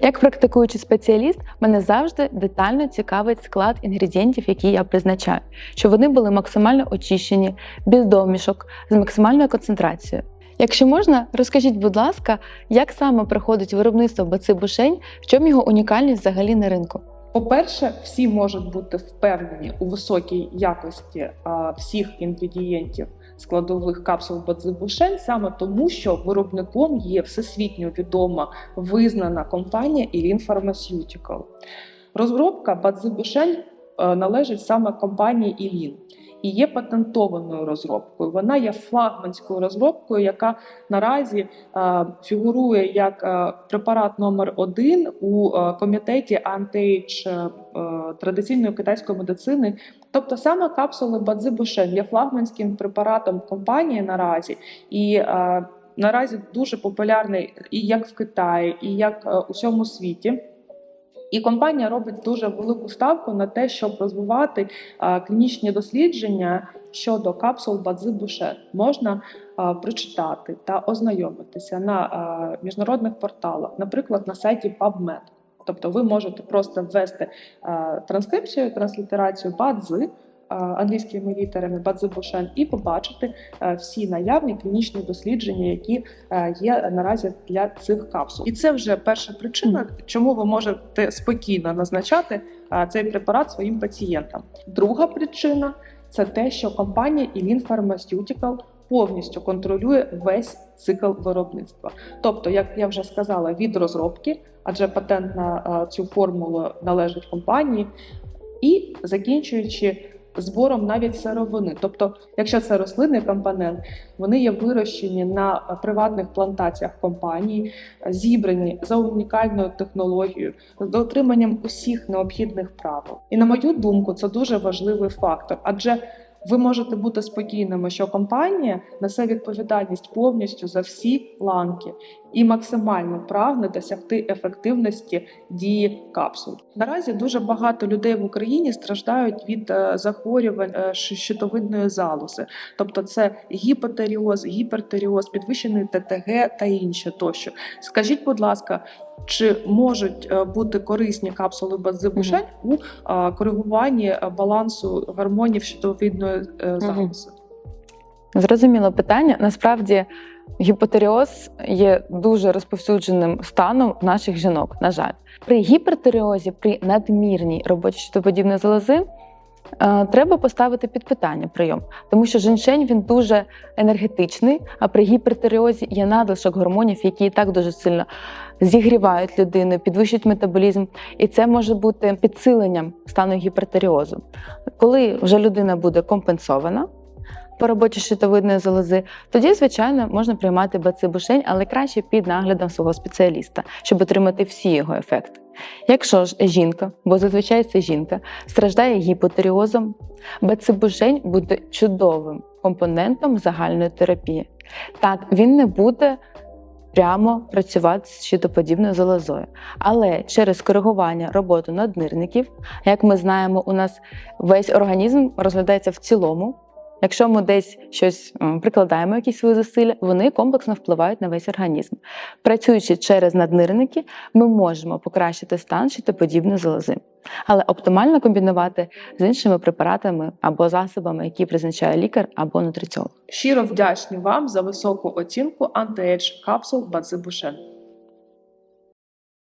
Як практикуючий спеціаліст, мене завжди детально цікавить склад інгредієнтів, які я призначаю, щоб вони були максимально очищені, без домішок, з максимальною концентрацією. Якщо можна, розкажіть, будь ласка, як саме проходить виробництво бацибушень, в чому його унікальність взагалі на ринку? По-перше, всі можуть бути впевнені у високій якості а, всіх інгредієнтів складових капсул Бадзибушень, саме тому, що виробником є всесвітньо відома визнана компанія Ілін Pharmaceutical. Розробка Бадзибушень е, належить саме компанії Ilin і є патентованою розробкою. Вона є флагманською розробкою, яка наразі е, фігурує як е, препарат номер один у е, комітеті антиейдж е, е, традиційної китайської медицини. Тобто саме капсули Бадзибушен є флагманським препаратом компанії наразі і. е, Наразі дуже популярний і як в Китаї, і як е, у всьому світі. І компанія робить дуже велику ставку на те, щоб розвивати а, клінічні дослідження щодо капсул Бадзибуше. Можна а, прочитати та ознайомитися на а, міжнародних порталах, наприклад, на сайті PubMed. Тобто ви можете просто ввести а, транскрипцію, транслітерацію бадзи англійськими літерами Бадзибушен і побачити всі наявні клінічні дослідження, які е, є наразі для цих капсул. І це вже перша причина, чому ви можете спокійно назначати е, цей препарат своїм пацієнтам. Друга причина це те, що компанія Ilin Pharmaceutical повністю контролює весь цикл виробництва. Тобто, як я вже сказала, від розробки, адже патент на е, цю формулу належить компанії, і закінчуючи збором навіть сировини. Тобто, якщо це рослинний компонент, вони є вирощені на приватних плантаціях компанії, е, зібрані за унікальною технологією, з дотриманням усіх необхідних правил. І на мою думку, це дуже важливий фактор, адже ви можете бути спокійними, що компанія несе відповідальність повністю за всі ланки і максимально прагне досягти ефективності дії капсул. Наразі дуже багато людей в Україні страждають від е, захворювань е, щитовидної залози, тобто це гіпотеріоз, гіпертеріоз, підвищений ТТГ та інше тощо. Скажіть, будь ласка, чи можуть е, бути корисні капсули базибушень у е, коригуванні е, балансу гормонів щитовидної залози? Зрозуміло питання. Насправді, гіпотеріоз є дуже розповсюдженим станом наших жінок. На жаль, при гіпертеріозі, при надмірній роботі щитоподібної залози. Е, Треба поставити під питання прийом, тому що женьшень він дуже енергетичний, а при гіпертеріозі є надлишок гормонів, які і так дуже сильно зігрівають людину, підвищують метаболізм, і це може бути підсиленням стану гіпертеріозу. Коли вже людина буде компенсована по роботі щитовидної залози, тоді, звичайно, можна приймати бацибушень, але краще під наглядом свого спеціаліста, щоб отримати всі його ефекти. Якщо ж жінка, бо зазвичай це жінка, страждає гіпотеріозом, бацибушень буде чудовим компонентом загальної терапії. Так, він не буде прямо працювати з щитоподібною залозою. Але через коригування роботи наднирників, як ми знаємо, у нас весь організм розглядається в цілому. Якщо ми десь щось прикладаємо, якісь свої зусилля, вони комплексно впливають на весь організм. Працюючи через наднирники, ми можемо покращити стан щитоподібної залози. Але оптимально комбінувати з іншими препаратами або засобами, які призначає лікар або нутриціолог. Щиро вдячні вам за високу оцінку антиедж капсул Бадзибушен.